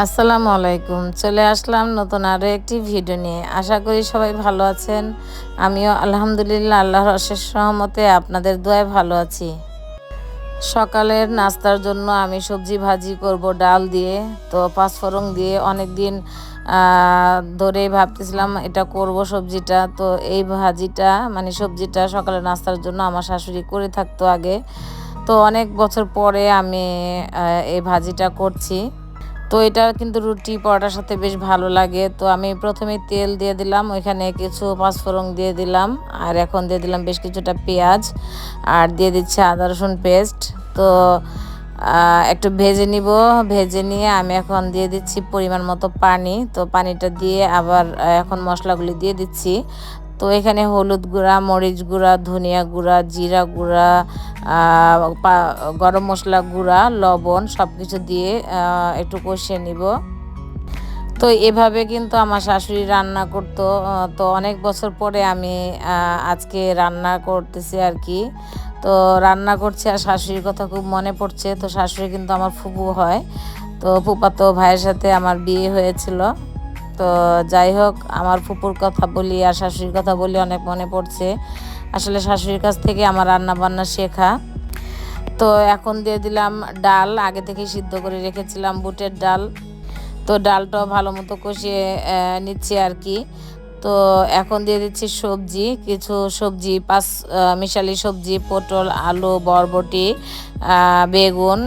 আসসালামু আলাইকুম। চলে আসলাম নতুন আরও একটি ভিডিও নিয়ে। আশা করি সবাই ভালো আছেন। আমিও আলহামদুলিল্লাহ আল্লাহর অশেষ সহমতে আপনাদের দোয়ায় ভালো আছি। সকালের নাস্তার জন্য আমি সবজি ভাজি করব, ডাল দিয়ে। তো পাঁচফোড়ন দিয়ে অনেক দিন ধরেই ভাবতেছিলাম এটা করব সবজিটা। তো এই ভাজিটা মানে সবজিটা সকালের নাস্তার জন্য আমার শাশুড়ি করে থাকতো আগে। তো অনেক বছর পরে আমি এই ভাজিটা করছি। তো এটা কিন্তু রুটি পরোটার সাথে বেশ ভালো লাগে। তো আমি প্রথমে তেল দিয়ে দিলাম, ওইখানে কিছু পাঁচফোড়ন দিয়ে দিলাম, আর এখন দিয়ে দিলাম বেশ কিছুটা পেঁয়াজ, আর দিয়ে দিচ্ছে আদা রসুন পেস্ট। তো একটু ভেজে নিব, ভেজে নিয়ে আমি এখন দিয়ে দিচ্ছি পরিমাণ মতো পানি। তো পানিটা দিয়ে আবার এখন মশলাগুলি দিয়ে দিচ্ছি। তো এখানে হলুদ গুঁড়া, মরিচ গুঁড়া, ধনিয়া গুঁড়া, জিরা গুঁড়া গরম মশলা গুঁড়া, লবণ সব কিছু দিয়ে একটু কষিয়ে নিব। তো এভাবে কিন্তু আমার শাশুড়ি রান্না করতো তো অনেক বছর পরে আমি আজকে রান্না করতেছি আর কি। তো রান্না করছি আর শাশুড়ির কথা খুব মনে পড়ছে, তো শাশুড়ি কিন্তু আমার ফুপু হয়। তো ফুপাতো ভাইয়ের সাথে আমার বিয়ে হয়েছিল। তো যাই হোক, আমার ফুপুর কথা বলি আর শাশুড়ির কথা বলি অনেক মনে পড়ছে। আসলে শাশুড়ির কাছ থেকে আমার রান্না বান্না শেখা। তো এখন দিয়ে দিলাম ডাল, আগে থেকে সিদ্ধ করে রেখেছিলাম বুটের ডাল। তো ডালটাও ভালো মতো কষিয়ে নিচ্ছি আর কি। তো এখন দিয়ে দিচ্ছি সবজি, কিছু সবজি, পাঁচ মিশালি সবজি, পটল, আলু, বরবটি বেগুন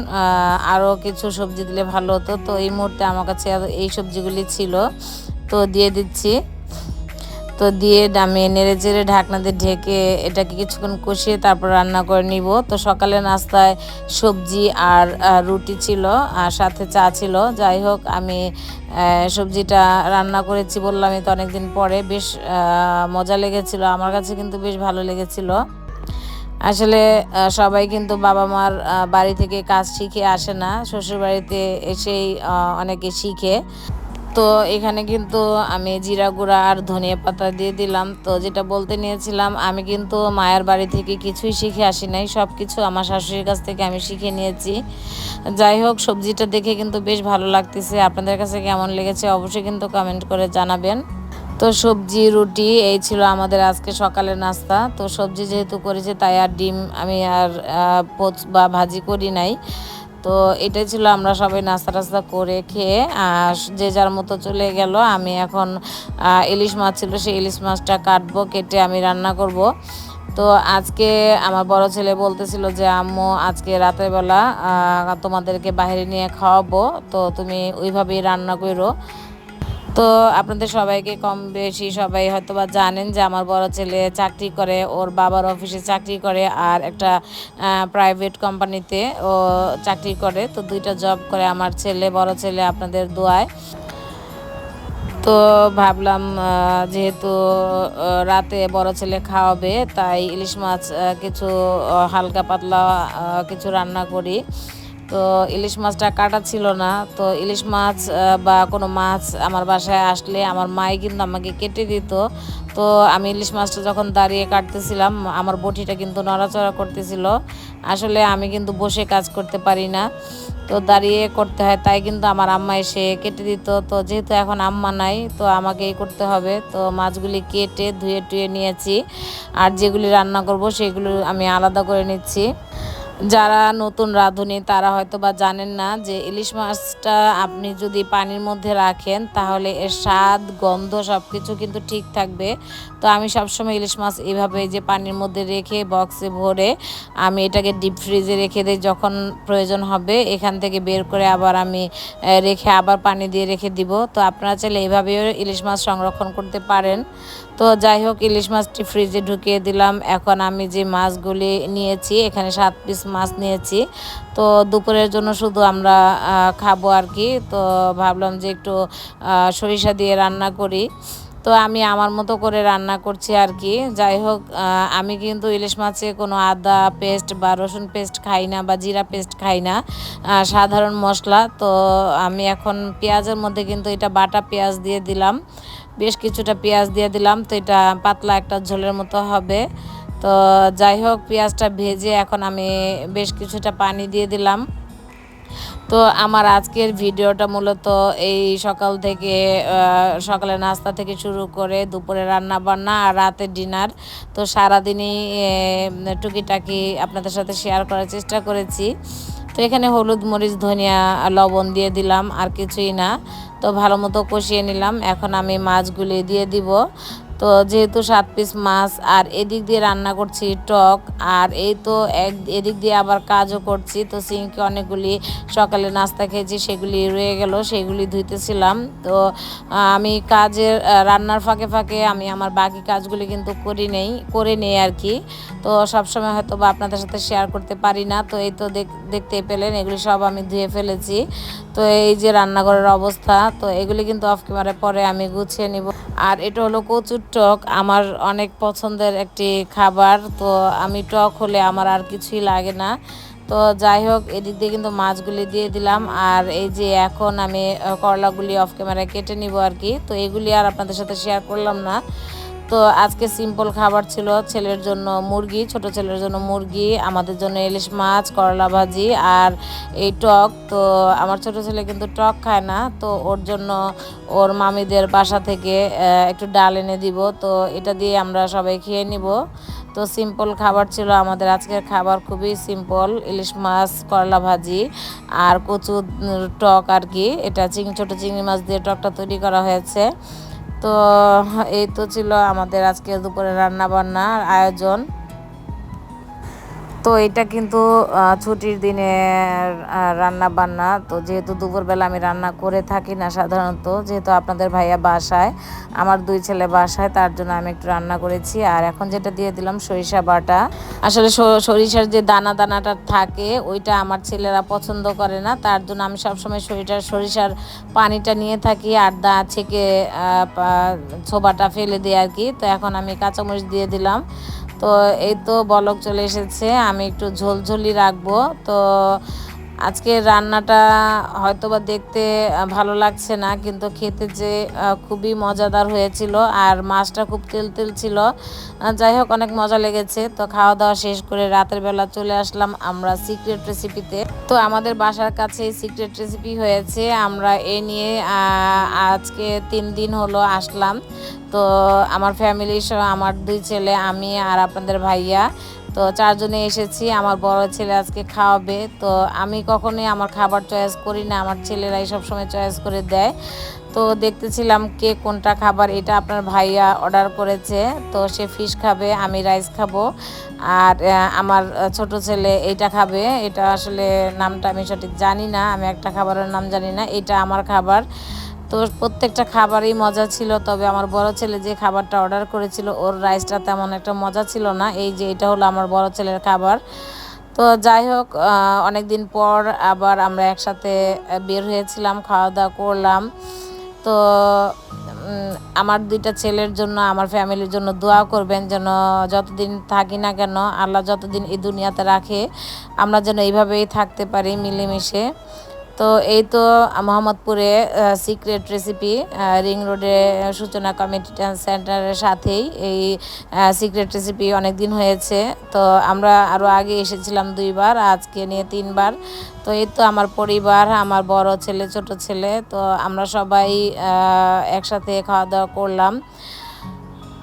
আরও কিছু সবজি দিলে ভালো হতো। তো এই মুহূর্তে আমার কাছে এই সবজিগুলি ছিল। তো দিয়ে দিচ্ছি। তো দিয়ে নামিয়ে নেড়ে চেড়ে ঢাকনা দিয়ে ঢেকে এটাকে কিছুক্ষণ কষিয়ে তারপর রান্না করে নিব। তো সকালে নাস্তায় সবজি আর রুটি ছিল আর সাথে চা ছিল। যাই হোক, আমি সবজিটা রান্না করেছি বললাম তো অনেকদিন পরে। বেশ মজা লেগেছিল। আমার কাছে কিন্তু বেশ ভালো লেগেছিল। আসলে সবাই কিন্তু বাবা মার বাড়ি থেকে কাজ শিখে আসে না। শ্বশুর বাড়িতে এসেই অনেকে শিখে। তো এখানে কিন্তু আমি জিরা গুঁড়া আর ধনিয়া পাতা দিয়ে দিলাম। তো যেটা বলতে নিয়েছিলাম, আমি কিন্তু মায়ের বাড়ি থেকে কিছুই শিখে আসি নাই। সব কিছু আমার শাশুড়ির কাছ থেকে আমি শিখে নিয়েছি। যাই হোক, সবজিটা দেখে কিন্তু বেশ ভালো লাগতেছে। আপনাদের কাছে কেমন লেগেছে অবশ্যই কিন্তু কমেন্ট করে জানাবেন। তো সবজি, রুটি, এই ছিল আমাদের আজকে সকালের নাস্তা। তো সবজি যেহেতু করেছে, তাই আর ডিম আমি আর পোচ বা ভাজি করি নাই। তো এটাই ছিল আমরা সবাই নাস্তা টাস্তা করে খেয়ে, আর যে যার মতো চলে গেল, আমি এখন ইলিশ মাছ ছিল, সেই ইলিশ মাছটা কাটবো, কেটে আমি রান্না করব। তো আজকে আমার বড় ছেলে বলতেছিল যে, আম্মু, আজকে রাতের বেলা তোমাদেরকে বাইরে নিয়ে খাওয়াবো, তো তুমি ওইভাবেই রান্না করো। তো আপনাদের সবাইকে কম বেশি সবাই হয়তো বা জানেন যে আমার বড় ছেলে চাকরি করে, ওর বাবার অফিসে চাকরি করে আর একটা প্রাইভেট কোম্পানিতে ও চাকরি করে। তো দুইটা জব করে আমার ছেলে, বড় ছেলে আপনাদের দোয়ায়। তো ভাবলাম যেহেতু রাতে বড় ছেলে খাওয়াবে, তাই ইলিশ মাছ কিছু হালকা পাতলা কিছু রান্না করি। তো ইলিশ মাছটা কাটা ছিল না। তো ইলিশ মাছ বা কোনো মাছ আমার বাসায় আসলে আমার মাই কিন্তু আমাকে কেটে দিত। তো আমি ইলিশ মাছটা যখন দাঁড়িয়ে কাটতেছিলাম, আমার বটিটা কিন্তু নড়াচড়া করতেছিল। আসলে আমি কিন্তু বসে কাজ করতে পারি না। তো দাঁড়িয়ে করতে হয়, তাই কিন্তু আমার আম্মা এসে কেটে দিত। তো যেহেতু এখন আম্মা নাই, তো আমাকেই করতে হবে। তো মাছগুলি কেটে ধুয়ে টুয়ে নিয়েছি। আর যেগুলি রান্না করব, সেগুলো আমি আলাদা করে নিচ্ছি। যারা নতুন রাঁধুনি, তারা হয়তো বা জানেন না যে ইলিশ মাছটা আপনি যদি পানির মধ্যে রাখেন, তাহলে এর স্বাদ, গন্ধ সব কিছু কিন্তু ঠিক থাকবে। তো আমি সবসময় ইলিশ মাছ এইভাবে যে পানির মধ্যে রেখে বক্সে ভরে আমি এটাকে ডিপ ফ্রিজে রেখে দিই যখন প্রয়োজন হবে, এখান থেকে বের করে আবার আমি রেখে আবার পানি দিয়ে রেখে দিব। তো আপনারা চাইলে এইভাবেও ইলিশ মাছ সংরক্ষণ করতে পারেন। তো যাই হোক, ইলিশ মাছটি ফ্রিজে ঢুকিয়ে দিলাম। এখন আমি যে মাছগুলি নিয়েছি, এখানে সাত পিস মাছ নিয়েছি। তো দুপুরের জন্য শুধু আমরা খাব আর কি। তো ভাবলাম যে একটু সরিষা দিয়ে রান্না করি। তো আমি আমার মতো করে রান্না করছি আর কি। যাই হোক আমি কিন্তু ইলিশ মাছে কোনো আদা পেস্ট বা রসুন পেস্ট খাই না বা জিরা পেস্ট খাই না সাধারণ মশলা। তো আমি এখন পেঁয়াজের মধ্যে কিন্তু এটা বাটা পেঁয়াজ দিয়ে দিলাম। বেশ কিছুটা পেঁয়াজ দিয়ে দিলাম, তো এটা পাতলা একটা ঝোলের মতো হবে। তো যাই হোক, পেঁয়াজটা ভেজে এখন আমি বেশ কিছুটা পানি দিয়ে দিলাম। তো আমার আজকের ভিডিওটা মূলত এই সকাল থেকে সকালে নাস্তা থেকে শুরু করে দুপুরে রান্না বান্না আর রাতের ডিনার। তো সারাদিনই টুকিটাকি আপনাদের সাথে শেয়ার করার চেষ্টা করেছি। তো এখানে হলুদ, মরিচ, ধনিয়া, লবণ দিয়ে দিলাম, আর কিছুই না। তো ভালো মতো কষিয়ে নিলাম। এখন আমি মাছগুলি দিয়ে দিব। তো যেহেতু সাত পিস মাছ আর এদিক দিয়ে রান্না করছি টক, আর এই তো এক, এদিক দিয়ে আবার কাজও করছি। তো সিঙ্কে অনেকগুলি সকালে নাস্তা খেয়েছি, সেগুলি রয়ে গেল, সেগুলি ধুইতেছিলাম। তো আমি কাজের রান্নার ফাঁকে ফাঁকে আমি আমার বাকি কাজগুলি কিন্তু করি নেই, করে নেই আর কি। তো সবসময় হয়তো বা আপনাদের সাথে শেয়ার করতে পারি না। তো এই তো দেখতে পেলেন, এগুলি সব আমি ধুয়ে ফেলেছি। তো এই যে রান্নাঘরের অবস্থা, তো এগুলি কিন্তু অফ ক্যামেরায় পরে আমি গুছিয়ে নিব। আর এটা হলো কচুর টক আমার অনেক পছন্দের একটি খাবার, তো আমি টক হলে আমার আর কিছুই লাগে না। তো যাই হোক, এদিক দিয়ে কিন্তু মাছগুলি দিয়ে দিলাম। আর এই যে এখন আমি করলাগুলি অফ ক্যামেরায় কেটে নিব আর কি। তো এগুলি আর আপনাদের সাথে শেয়ার করলাম না। তো আজকে সিম্পল খাবার ছিল ছেলের জন্য মুরগি, ছোট ছেলের জন্য মুরগি, আমাদের জন্য ইলিশ মাছ, করলা ভাজি আর এই টক। তো আমার ছোট ছেলে কিন্তু টক খায় না, তো ওর জন্য ওর মামিদের বাসা থেকে একটু ডাল এনে দিব। তো এটা দিয়ে আমরা সবাই খেয়ে নিব। তো সিম্পল খাবার ছিল আমাদের আজকের খাবার, খুবই সিম্পল ইলিশ মাছ, করলা ভাজি আর কচু টক আর কি। এটা চিংড়ি ছোটো চিংড়ি মাছ দিয়ে টকটা তৈরি করা হয়েছে। তো এই তো ছিল আমাদের আজকে দুপুরে রান্না বান্নার আয়োজন। তো এটা কিন্তু ছুটির দিনে রান্না বান্না তো যেহেতু দুপুরবেলা আমি রান্না করে থাকি না সাধারণত, যেহেতু আপনাদের ভাইয়া বাসায়, আমার দুই ছেলে বাসায়, তার জন্য আমি একটু রান্না করেছি। আর এখন যেটা দিয়ে দিলাম, সরিষা বাটা। আসলে সরিষার যে দানা দানাটা থাকে, ওইটা আমার ছেলেরা পছন্দ করে না। তার জন্য আমি সবসময় সরিষার সরিষার পানিটা নিয়ে থাকি। আর দা ছেঁকে ছোবাটা ফেলে দিই আর কি। তো এখন আমি কাঁচামরিচ দিয়ে দিলাম। তো এই তো বলক চলে এসেছে আমি একটু ঝোলঝলি রাখব। তো আজকে রান্নাটা হয়তো বা দেখতে ভালো লাগছে না, কিন্তু খেতে যে খুবই মজাদার হয়েছিল আর মাছটা খুব তেল তেল ছিল। যাই হোক, অনেক মজা লেগেছে। তো খাওয়া দাওয়া শেষ করে রাতের বেলা চলে আসলাম আমরা সিক্রেট রেসিপিতে। তো আমাদের বাসার কাছে সিক্রেট রেসিপি হয়েছে। আমরা এ নিয়ে আজকে তিন দিন হলো আসলাম। তো আমার ফ্যামিলি সহ, আমার দুই ছেলে, আমি আর আপনাদের ভাইয়া। তো চারজনে এসেছি, আমার বড় ছেলে আজকে খাওয়াবে। তো আমি কখনোই আমার খাবার চয়েস করি না, আমার ছেলেরাই সবসময় চয়েস করে দেয়। তো দেখতেছিলাম কে কোনটা খাবার, এটা আপনার ভাইয়া অর্ডার করেছে। তো সে ফিশ খাবে, আমি রাইস খাব। আর আমার ছোট ছেলে এইটা খাবে। এটা আসলে নামটা আমি সঠিক জানি না, আমি একটা খাবারের নাম জানি না, এটা আমার খাবার। তো প্রত্যেকটা খাবারই মজা ছিল, তবে আমার বড় ছেলে যে খাবারটা অর্ডার করেছিল, ওর রাইসটা তেমন একটা মজা ছিল না। এই যে এটা হলো আমার বড় ছেলের খাবার। তো যাই হোক অনেক দিন পর আবার আমরা একসাথে বের হয়েছিলাম খাওয়া দাওয়া করলাম। তো আমার দুইটা ছেলের জন্য, আমার ফ্যামিলির জন্য দোয়া করবেন যেন যতদিন থাকি না কেন, আল্লাহ যতদিন এই দুনিয়াতে রাখে, আমরা যেন এইভাবেই থাকতে পারি মিলেমিশে। তো এই তো মোহাম্মদপুরে সিক্রেট রেসিপি রিং রোডে সূচনা কমিটি সেন্টারের সাথেই এই সিক্রেট রেসিপি অনেক দিন হয়েছে। তো আমরা আরও আগে এসেছিলাম দুইবার, আজকে নিয়ে তিনবার। তো এই তো আমার পরিবার, আমার বড় ছেলে, ছোট ছেলে। তো আমরা সবাই একসাথে খাওয়া দাওয়া করলাম।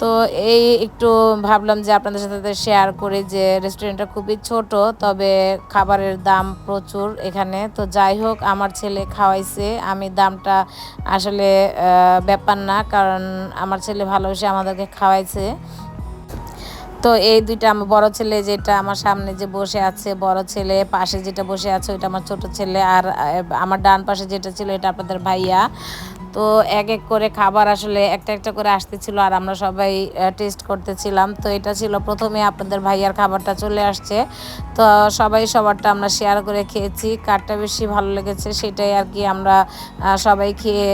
তো এই একটু ভাবলাম যে আপনাদের সাথে শেয়ার করি যে রেস্টুরেন্টটা খুবই ছোট, তবে খাবারের দাম প্রচুর এখানে। তো যাই হোক, আমার ছেলে খাওয়াইছে। আমি দামটা আসলে ব্যাপার না, কারণ আমার ছেলে ভালোবেসে আমাদেরকে খাওয়াইছে। তো এই দুইটা আমার বড় ছেলে যেটা আমার সামনে যে বসে আছে, বড় ছেলে পাশে যেটা বসে আছে, ওইটা আমার ছোট ছেলে। আর আমার ডান পাশে যেটা ছিল, এটা আপনাদের ভাইয়া। তো এক এক করে খাবার আসলে একটা একটা করে আসতেছিল আর আমরা সবাই টেস্ট করতেছিলাম। তো এটা ছিল প্রথমে আপনাদের ভাইয়ার খাবারটা চলে আসছে। তো সবাই সবারটা আমরা শেয়ার করে খেয়েছি। কারটা বেশি ভালো লেগেছে সেটাই আর কি আমরা সবাই খেয়ে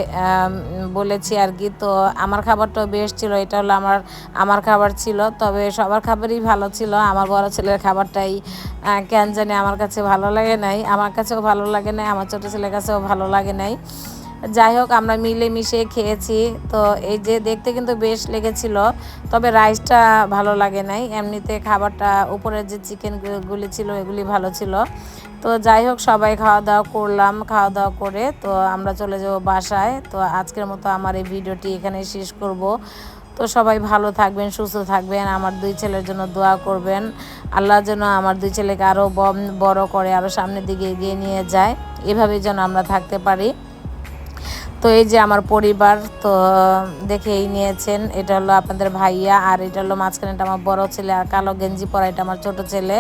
বলেছি আর কি। তো আমার খাবারটাও বেশ ছিল, এটা হলো আমার আমার খাবার ছিল। তবে সবার খাবারই ভালো ছিল। আমার বড় ছেলের খাবারটাই কেন জানি আমার কাছে ভালো লাগে নাই। আমার কাছেও ভালো লাগে নাই, আমার ছোটো ছেলের কাছেও ভালো লাগে নাই। যাই হোক, আমরা মিলেমিশে খেয়েছি। তো এই যে দেখতে কিন্তু বেশ লেগেছিল, তবে রাইসটা ভালো লাগে নাই। এমনিতে খাবারটা উপরের যে চিকেনগুলি ছিল, এগুলি ভালো ছিল। তো যাই হোক, সবাই খাওয়া দাওয়া করলাম, খাওয়া দাওয়া করে তো আমরা চলে যাব বাসায়। তো আজকের মতো আমার এই ভিডিওটি এখানে শেষ করব। তো সবাই ভালো থাকবেন, সুস্থ থাকবেন, আমার দুই ছেলের জন্য দোয়া করবেন। আল্লাহ যেন আমার দুই ছেলেকে আরও বড় করে আরও সামনের দিকে এগিয়ে নিয়ে যায়। এভাবেই যেন আমরা থাকতে পারি। তো এই যে আমার পরিবার, তো, দেখেই নিয়েছেন। এটা হলো আপনাদের ভাইয়া, আর এটা হলো মাঝখানেটা আমার বড় ছেলে, আর কালো গেঞ্জি পরা এটা আমার ছোট ছেলে।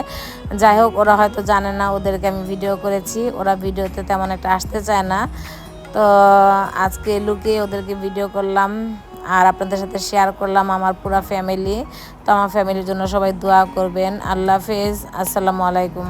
যাই হোক, ওরা হয়তো জানে না, ওদেরকে আমি ভিডিও করেছি। ওরা ভিডিওতে তেমন একটা আসতে চায় না। তো, আজকে লুকিয়ে ওদেরকে ভিডিও করলাম, আর আপনাদের সাথে শেয়ার করলাম আমার পুরা ফ্যামিলি তো আমার ফ্যামিলির জন্য সবাই দোয়া করবেন। আল্লাহ হাফেজ। আসসালামু আলাইকুম।